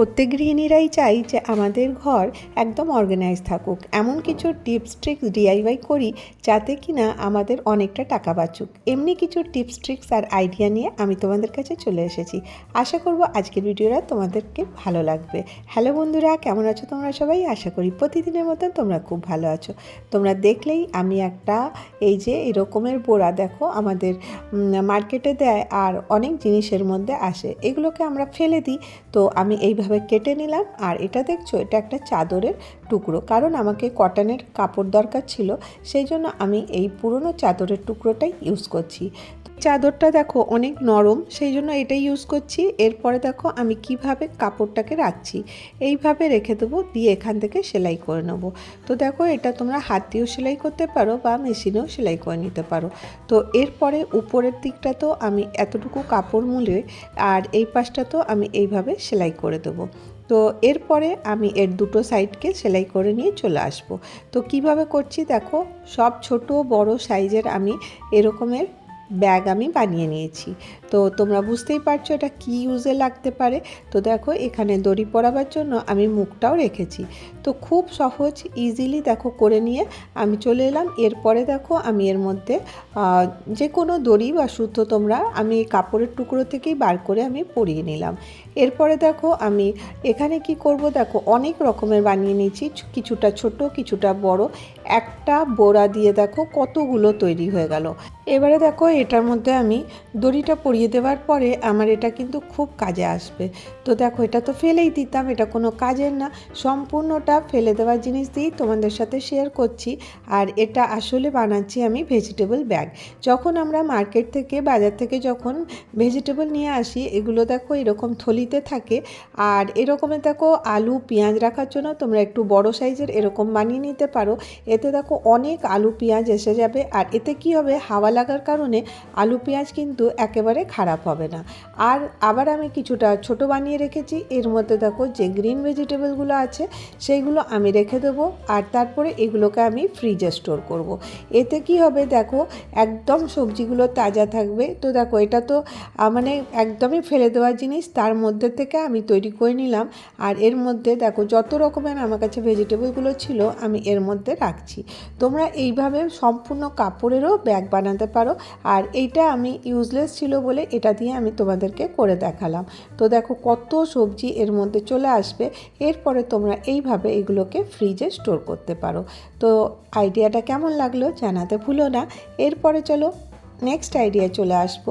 প্রত্যেক গৃহিণীরাই চাই যে আমাদের ঘর একদম অর্গানাইজ থাকুক। এমন কিছু টিপস ট্রিক্স ডিআইওয়াই করি যাতে কিনা আমাদের অনেকটা টাকা বাঁচুক। এমনি কিছু টিপস ট্রিক্স আর আইডিয়া নিয়ে আমি তোমাদের কাছে চলে এসেছি। আশা করব আজকের ভিডিওটা তোমাদেরকে ভালো লাগবে। হ্যালো বন্ধুরা, কেমন আছো তোমরা সবাই? আশা করি প্রতিদিনের মতো তোমরা খুব ভালো আছো। তোমরা দেখলেই আমি একটা এই যে এরকমের বোড়া দেখো, আমাদের মার্কেটে দেয় আর অনেক জিনিসের মধ্যে আসে। এগুলোকে আমরা ফেলে দিই। তো আমি এইভাবে কেটে নিলাম। আর এটা দেখছ, এটা একটা চাদরের টুকরো। কারণ আমাকে কটনের কাপড় দরকার ছিল, সেই জন্য আমি এই পুরনো চাদরের টুকরোটাই ইউজ করছি। চাদরটা দেখো অনেক নরম, সেই জন্য এটাই ইউজ করছি। এরপরে দেখো আমি কীভাবে কাপড়টাকে রাখছি, এইভাবে রেখে দেবো, দিয়ে এখান থেকে সেলাই করে নেব। তো দেখো এটা তোমরা হাত দিয়েও সেলাই করতে পারো বা মেশিনেও সেলাই করে নিতে পারো। তো এরপরে উপরের দিকটা তো আমি এতটুকু কাপড় মুলে আর এই পাশটা তো আমি এইভাবে সেলাই করে দেবো। তো এরপরে আমি এর দুটো সাইডকে সেলাই করে নিয়ে চলে আসব। তো কীভাবে করছি দেখো, সব ছোট বড় সাইজের আমি এরকমের ব্যাগ আমি বানিয়ে নিয়েছি। তো তোমরা বুঝতেই পারছ এটা কী ইউজে লাগতে পারে। তো দেখো, এখানে দড়ি পরাবার জন্য আমি মুখটাও রেখেছি। তো খুব সহজ ইজিলি দেখো করে নিয়ে আমি চলে এলাম। এরপরে দেখো আমি এর মধ্যে যে কোনো দড়ি বা সুতো তোমরা আমি কাপড়ের টুকরো থেকেই বার করে আমি পরিয়ে নিলাম। এরপরে দেখো আমি এখানে কি করব দেখো, অনেক রকমের বানিয়ে নিয়েছি। কিছুটা ছোট, কিছুটা বড়। একটা বোড়া দিয়ে দেখো কতগুলো তৈরি হয়ে গেল। এবারে দেখো এটার মধ্যে আমি দড়িটা পরিয়ে দেওয়ার পরে আমার এটা কিন্তু খুব কাজে আসবে। তো দেখো, এটা তো ফেলেই দিতাম, এটা কোনো কাজের না। সম্পূর্ণটা ফেলে দেওয়ার জিনিস দিয়েই তোমাদের সাথে শেয়ার করছি। আর এটা আসলে বানাচ্ছি আমি ভেজিটেবল ব্যাগ যখন আমরা মার্কেট থেকে, বাজার থেকে যখন ভেজিটেবল নিয়ে আসি, এগুলো দেখো এরকম থলিতে থাকে। আর এরকমের দেখো আলু, পেঁয়াজ রাখার জন্য তোমরা একটু বড় সাইজের এরকম বানিয়ে নিতে পারো। এতে দেখো অনেক আলু, পেঁয়াজ এসে যাবে। আর এতে কি হবে? হাওয়া লাগার কারণে আলু, পেঁয়াজ কিন্তু একেবারে খারাপ হবে না। আর আবার আমি কিছুটা ছোট বানিয়ে রেখেছি। এর মধ্যে দেখো যে গ্রিন ভেজিটেবলগুলো আছে, সেইগুলো আমি রেখে দেবো। আর তারপরে এগুলোকে আমি ফ্রিজে স্টোর করব। এতে কি হবে দেখো, একদম সবজিগুলো তাজা থাকবে। তো দেখো, এটা তো মানে একদমই ফেলে দেওয়ার জিনিস। তার মধ্যে থেকে আমি তৈরি করে নিলাম। আর এর মধ্যে দেখো, যত রকমের আমার কাছে ভেজিটেবলগুলো ছিল, আমি এর মধ্যে রাখছি। তোমরা এইভাবে সম্পূর্ণ কাপড়েরও ব্যাগ বানাতে পারো। আর এইটা আমি ইউজলেস ছিল বলে এটা দিয়ে আমি তোমাদেরকে করে দেখালাম। তো দেখো কত সবজি এর মধ্যে চলে আসবে। এরপরে তোমরা এইভাবে এগুলোকে ফ্রিজে স্টোর করতে পারো। তো আইডিয়াটা কেমন লাগল জানাতে ভুলো না। এরপরে চলো নেক্সট আইডিয়া চলে আসব।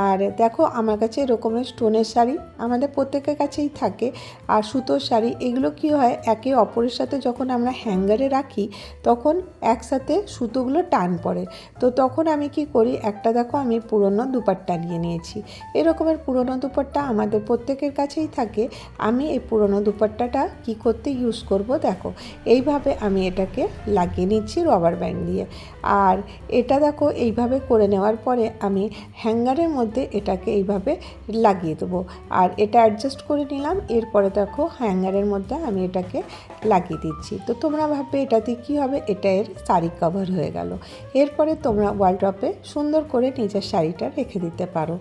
আর দেখো আমার কাছে এরকমের স্টোনের শাড়ি আমাদের প্রত্যেকের কাছেই থাকে। আর সুতোর শাড়ি, এগুলো কি হয়, একে অপরের সাথে যখন আমরা হ্যাঙ্গারে রাখি, তখন একসাথে সুতোগুলো টান পড়ে। তো তখন আমি কি করি, একটা দেখো আমি পুরনো দুপাট্টা নিয়ে নিয়েছি। এরকমের পুরনো দুপাট্টা আমাদের প্রত্যেকের কাছেই থাকে। আমি এই পুরনো দুপাট্টাটা কি করতে ইউজ করব, দেখো। এইভাবে আমি এটাকে লাগিয়ে নিচ্ছি রবার ব্যান্ড দিয়ে। আর এটা দেখো, এইভাবে করে নেওয়ার পরে আমি হ্যাঙ্গারের মধ্যে এটাকে এইভাবে লাগিয়ে দেবো। আর এটা অ্যাডজাস্ট করে নিলাম, এরপরে দেখো হ্যাঙ্গারের মধ্যে আমি এটাকে লাগিয়ে দিচ্ছি। তো তোমরা ভাববে এটাতে কি হবে? এটা এর শাড়ি কভার হয়ে গেল। এরপরে তোমরা ওয়ালড্রপে সুন্দর করে নিজের শাড়িটা রেখে দিতে পারো।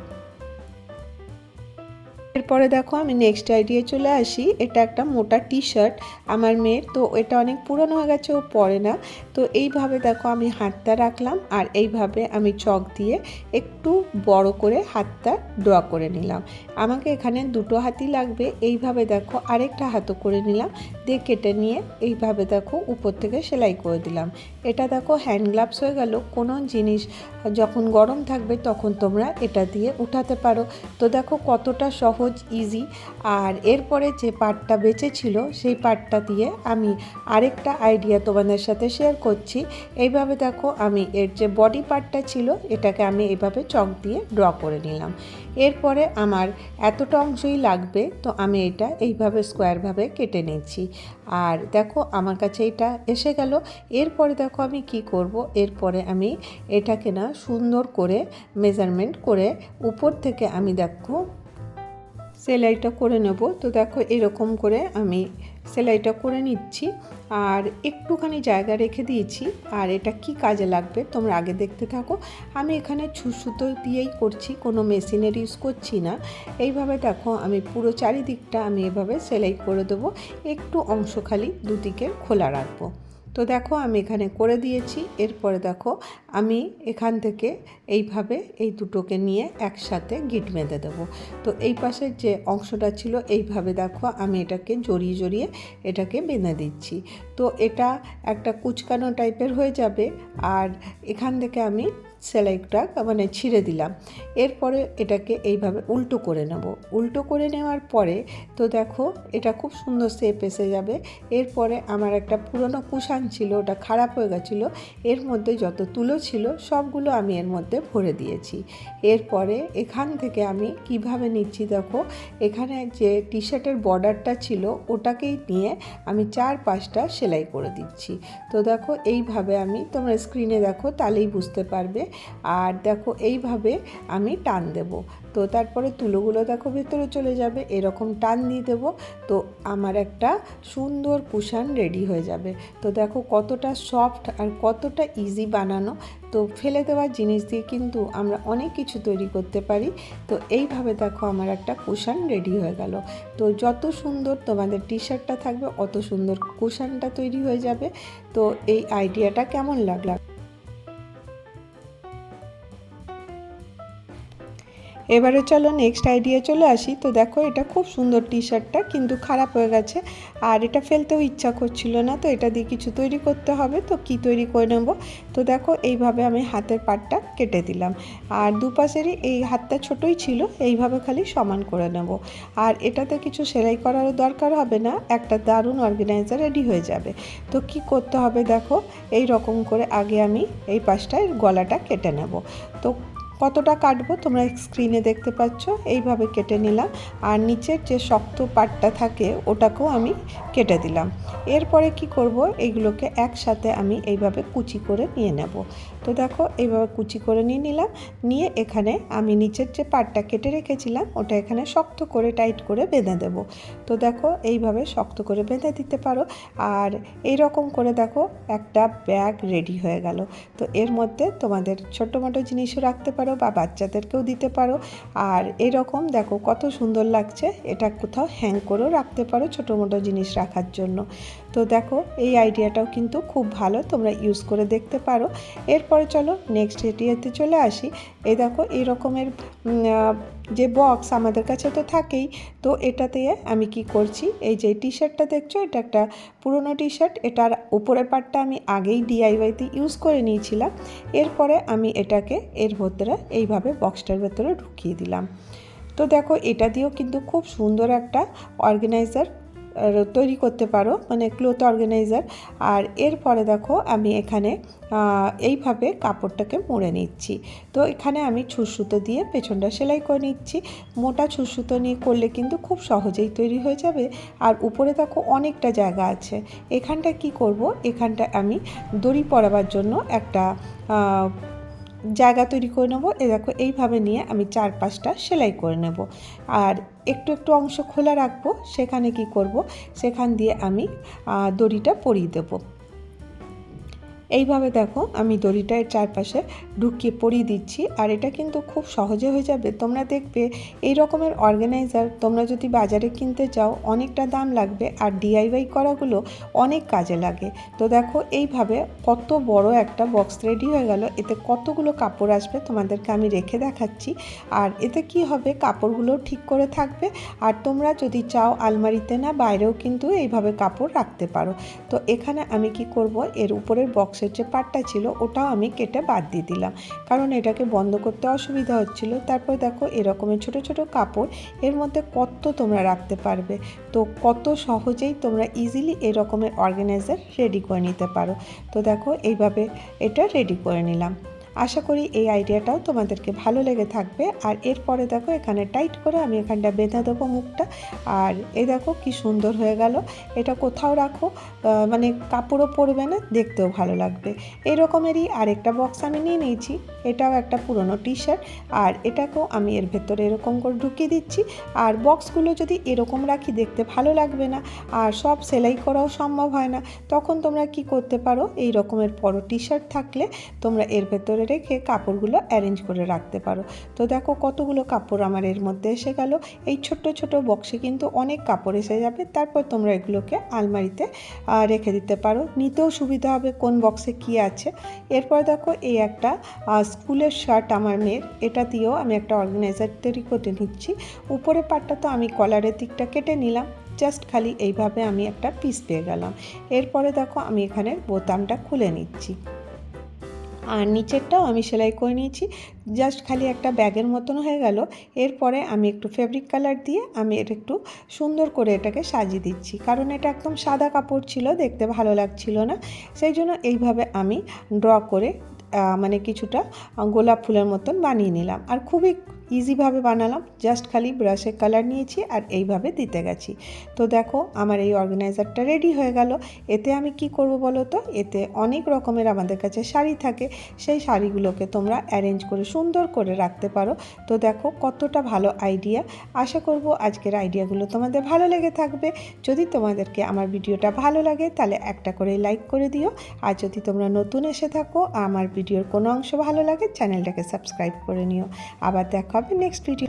এরপরে দেখো আমি নেক্সট আইডিয়ে চলে আসি। এটা একটা মোটা টি শার্ট আমার মেয়ের। তো এটা অনেক পুরনো হয়ে গেছে, ও পরে না। তো এইভাবে দেখো আমি হাতটা রাখলাম আর এইভাবে আমি চক দিয়ে একটু বড় করে হাতটা ড্র করে নিলাম। আমাকে এখানে দুটো হাতই লাগবে। এইভাবে দেখো আরেকটা হাতও করে নিলাম। দিয়ে কেটে নিয়ে এইভাবে দেখো উপর থেকে সেলাই করে দিলাম। এটা দেখো হ্যান্ড গ্লাভস হয়ে গেল। কোনো জিনিস যখন গরম থাকবে তখন তোমরা এটা দিয়ে উঠাতে পারো। তো দেখো কতটা সহজ ইজি আর এরপরে যে পার্টটা বেঁচে ছিল সেই পার্টটা দিয়ে আমি আরেকটা আইডিয়া তোমাদের সাথে শেয়ার করছি। এইভাবে দেখো আমি এর যে বডি পার্টটা ছিল এটাকে আমি এইভাবে চক দিয়ে ড্র করে নিলাম। এরপরে আমার এতটা অংশই লাগবে, তো আমি এটা এইভাবে স্কোয়ারভাবে কেটে নিচ্ছি আর দেখো আমার কাছে এটা এসে গেল। এরপরে দেখো আমি কি করব? এরপরে আমি এটাকে না সুন্দর করে মেজারমেন্ট করে উপর থেকে আমি দেখো সেলাইটা করে নেব। তো দেখো এরকম করে আমি সেলাইটা করে নিচ্ছি। আর একটুখানি জায়গা রেখে দিয়েছি। আর এটা কি কাজে লাগবে তোমরা আগে দেখতে থাকো। আমি এখানে ছুসুতো দিয়েই করছি, কোনো মেশিনের ইউজ করছি না। এইভাবে দেখো আমি পুরো চারিদিকটা আমি এভাবে সেলাই করে দেবো। একটু অংশ খালি দুদিকে খোলা রাখব। তো দেখো আমি এখানে করে দিয়েছি। এরপরে দেখো আমি এখান থেকে এইভাবে এই দুটোকে নিয়ে একসাথে গিট বেঁধে দেবো। তো এই পাশের যে অংশটা ছিল এইভাবে দেখো আমি এটাকে জড়িয়ে জড়িয়ে এটাকে বেঁধে দিচ্ছি। তো এটা একটা কুচকানো টাইপের হয়ে যাবে। আর এখান থেকে আমি সেলাইটা মানে ছিঁড়ে দিলাম। এরপরে এটাকে এইভাবে উল্টো করে নেব। উল্টো করে নেওয়ার পরে তো দেখো, এটা খুব সুন্দর শেপ এসে যাবে। এরপরে আমার একটা পুরনো কুশান ছিল, ওটা খারাপ হয়ে গেছিল। এর মধ্যে যত তুলো ছিল, সবগুলো আমি এর মধ্যে ভরে দিয়েছি। এরপরে এখান থেকে আমি কীভাবে নিচ্ছি দেখো, এখানে যে টি শার্টের বর্ডারটা ছিল, ওটাকেই নিয়ে আমি চার পাঁচটা সেলাই করে দিচ্ছি। তো দেখো, এইভাবে আমি তোমরা স্ক্রিনে দেখো, তাহলেই বুঝতে পারবে আর দেখো এইভাবে আমি টান দেব। তো তারপরে তুলোগুলো দেখো ভেতরে চলে যাবে, এরকম টান দিয়ে দেবো। তো আমার একটা সুন্দর কুশান রেডি হয়ে যাবে। তো দেখো কতটা সফট আর কতটা ইজি বানানো। তো ফেলে দেওয়ার জিনিস দিয়ে কিন্তু আমরা অনেক কিছু তৈরি করতে পারি। তো এইভাবে দেখো আমার একটা কুশান রেডি হয়ে গেল। তো যত সুন্দর তোমাদের টি শার্টটা থাকবে, অত সুন্দর কুশানটা তৈরি হয়ে যাবে। তো এই আইডিয়াটা কেমন লাগল? এবারে চলো নেক্সট আইডিয়া চলে আসি। তো দেখো এটা খুব সুন্দর টি শার্টটা কিন্তু খারাপ হয়ে গেছে। আর এটা ফেলতেও ইচ্ছা করছিল না, তো এটা দিয়ে কিছু তৈরি করতে হবে। তো কি তৈরি করে নেব? তো দেখো এইভাবে আমি হাতের পাটটা কেটে দিলাম। আর দুপাশেরই এই হাতটা ছোটোই ছিল, এইভাবে খালি সমান করে নেব। আর এটাতে কিছু সেলাই করারও দরকার হবে না, একটা দারুণ অর্গানাইজার রেডি হয়ে যাবে। তো কি করতে হবে দেখো, এই রকম করে আগে আমি এই পাশটায় গলাটা কেটে নেব। তো কতটা কাটবো তোমরা স্ক্রিনে দেখতে পাচ্ছ, এইভাবে কেটে নিলাম। আর নিচের যে শক্ত পাটটা থাকে, ওটাকেও আমি কেটে দিলাম। এরপরে কি করব এইগুলোকে একসাথে আমি এইভাবে কুচি করে নিয়ে নেব। তো দেখো, এইভাবে কুচি করে নিয়ে নিলাম। নিয়ে এখানে আমি নিচের যে পাটটা কেটে রেখেছিলাম, ওটা এখানে শক্ত করে টাইট করে বেঁধে দেব। তো দেখো, এইভাবে শক্ত করে বেঁধে দিতে পারো। আর এই রকম করে দেখো, একটা ব্যাগ রেডি হয়ে গেল। তো এর মধ্যে তোমাদের ছোটো মোটো জিনিসও রাখতে পারো বা বাচ্চাদেরকেও দিতে পারো। আর এরকম দেখো, কত সুন্দর লাগছে। এটা কোথাও হ্যাং করেও রাখতে পারো ছোটো মোটো জিনিস রাখার জন্য। তো দেখো, এই আইডিয়াটাও কিন্তু খুব ভালো, তোমরা ইউজ করে দেখতে পারো। এরপরে চলো নেক্সট এটিয়াতে চলে আসি। এই দেখো, এই রকমের যে বক্স আমাদের কাছে তো থাকেই, তো এটাতে আমি কি করছি? এই যে টি শার্টটা দেখছ, এটা একটা পুরনো টি শার্ট এটার উপরের পার্টটা আমি আগেই ডিআইওয়াইতে ইউজ করে নিয়েছিলাম। এরপরে আমি এটাকে এর ভেতরে, এইভাবে বক্সটার ভেতরে ঢুকিয়ে দিলাম। তো দেখো, এটা দিয়েও কিন্তু খুব সুন্দর একটা অর্গানাইজার তৈরি করতে পারো মানে ক্লোথ অর্গানাইজার। আর এরপরে দেখো আমি এখানে এইভাবে কাপড়টাকে মুড়ে নিচ্ছি। তো এখানে আমি ছুসুতো দিয়ে পেছনটা সেলাই করে নিচ্ছি। মোটা ছুসুতো নিয়ে করলে কিন্তু খুব সহজেই তৈরি হয়ে যাবে। আর উপরে দেখো অনেকটা জায়গা আছে। এখানটা কি করব? এখানটা আমি দড়ি পরাবার জন্য একটা জায়গা তৈরি করে নেব। এ দেখো, এইভাবে নিয়ে আমি চার পাঁচটা সেলাই করে নেব। আর একটু একটু অংশ খোলা রাখব। সেখানে কি করব? সেখান দিয়ে আমি দড়িটা পরিয়ে দেবো। এইভাবে দেখো আমি দড়িটার চারপাশে ঢুকিয়ে পরিয়ে দিচ্ছি আর এটা কিন্তু খুব সহজে হয়ে যাবে। তোমরা দেখবে এই রকমের অর্গানাইজার তোমরা যদি বাজারে কিনতে চাও, অনেকটা দাম লাগবে আর ডিআইওয়াই করাগুলো অনেক কাজে লাগে। তো দেখো এইভাবে কত বড় একটা বক্স রেডি হয়ে গেল। এতে কতগুলো কাপড় আসবে তোমাদেরকে আমি রেখে দেখাচ্ছি। আর এতে কি হবে? কাপড়গুলো ঠিক করে থাকবে। আর তোমরা যদি চাও আলমারিতে না বাইরেও কিন্তু এইভাবে কাপড় রাখতে পারো। তো এখানে আমি কি করব? এর উপরের বক্স বক্সের যে পাটটা ছিল, ওটাও আমি কেটে বাদ দিয়ে দিলাম। কারণ এটাকে বন্ধ করতে অসুবিধা হচ্ছিল। তারপর দেখো, এরকমের ছোট ছোট কাপড়, এর মধ্যে কত তোমরা রাখতে পারবে। তো কত সহজেই তোমরা ইজিলি এরকমের অর্গানাইজার রেডি করে নিতে পারো। তো দেখো, এইভাবে এটা রেডি করে নিলাম। আশা করি এই আইডিয়াটাও তোমাদেরকে ভালো লেগে থাকবে। আর এরপরে দেখো এখানে টাইট করে আমি এখানটা বেঁধে দেবো মুখটা। আর এই দেখো কি সুন্দর হয়ে গেল। এটা কোথাও রাখো মানে কাপড়ও পরবে না, দেখতেও ভালো লাগবে। এই রকমেরই আরেকটা বক্স আমি নিয়ে নিয়েছি। এটাও একটা পুরনো টি শার্ট আর এটাকেও আমি এর ভেতরে এরকম করে ঢুকিয়ে দিচ্ছি। আর বক্সগুলো যদি এরকম রাখি, দেখতে ভালো লাগবে না। আর সব সেলাই করাও সম্ভব হয় না। তখন তোমরা কি করতে পারো? এই রকমের বড় টি শার্ট থাকলে তোমরা এর ভেতরে রেখে কাপড়গুলো অ্যারেঞ্জ করে রাখতে পারো। তো দেখো কতগুলো কাপড় আমার এর মধ্যে এসে গেল। এই ছোট্ট ছোট বক্সে কিন্তু অনেক কাপড় এসে যাবে। তারপর তোমরা এগুলোকে আলমারিতে রেখে দিতে পারো। নিতেও সুবিধা হবে কোন বক্সে কি আছে। এরপর দেখো এই একটা স্কুলের শার্ট আমার মেয়ের। এটা দিয়েও আমি একটা অর্গানাইজার তৈরি করে নিচ্ছি। উপরের পাটটা তো আমি কলারের দিকটা কেটে নিলাম। জাস্ট খালি এইভাবে আমি একটা পিস পেয়ে গেলাম। এরপরে দেখো আমি এখানে বোতামটা খুলে নিচ্ছি। আর নিচেরটাও আমি সেলাই করে নিয়েছি। জাস্ট খালি একটা ব্যাগের মতন হয়ে গেল। এরপরে আমি একটু ফেব্রিক কালার দিয়ে আমি এটা একটু সুন্দর করে এটাকে সাজিয়ে দিচ্ছি। কারণ এটা একদম সাদা কাপড় ছিল, দেখতে ভালো লাগছিল না। সেই জন্য এইভাবে আমি ড্র করে মানে কিছুটা গোলাপ ফুলের মতন বানিয়ে নিলাম। আর খুবই ইজিভাবে বানালাম জাস্ট খালি ব্রাশের কালার নিয়েছি আর এইভাবে দিতে গেছি। তো দেখো, আমার এই অর্গানাইজারটা রেডি হয়ে গেল। এতে আমি কি করব বলো তো? এতে অনেক রকমের আমাদের কাছে শাড়ি থাকে। সেই শাড়িগুলোকে তোমরা অ্যারেঞ্জ করে সুন্দর করে রাখতে পারো। তো দেখো, কতটা ভালো আইডিয়া আশা করব আজকের আইডিয়াগুলো তোমাদের ভালো লেগে থাকবে। যদি তোমাদেরকে আমার ভিডিওটা ভালো লাগে, তাহলে একটা করে লাইক করে দিও। আর যদি তোমরা নতুন এসে থাকো, আমার ভিডিওর কোনো অংশ ভালো লাগে চ্যানেলটাকে সাবস্ক্রাইব করে নিও। আবার দেখা হবে নেক্সট ভিডিও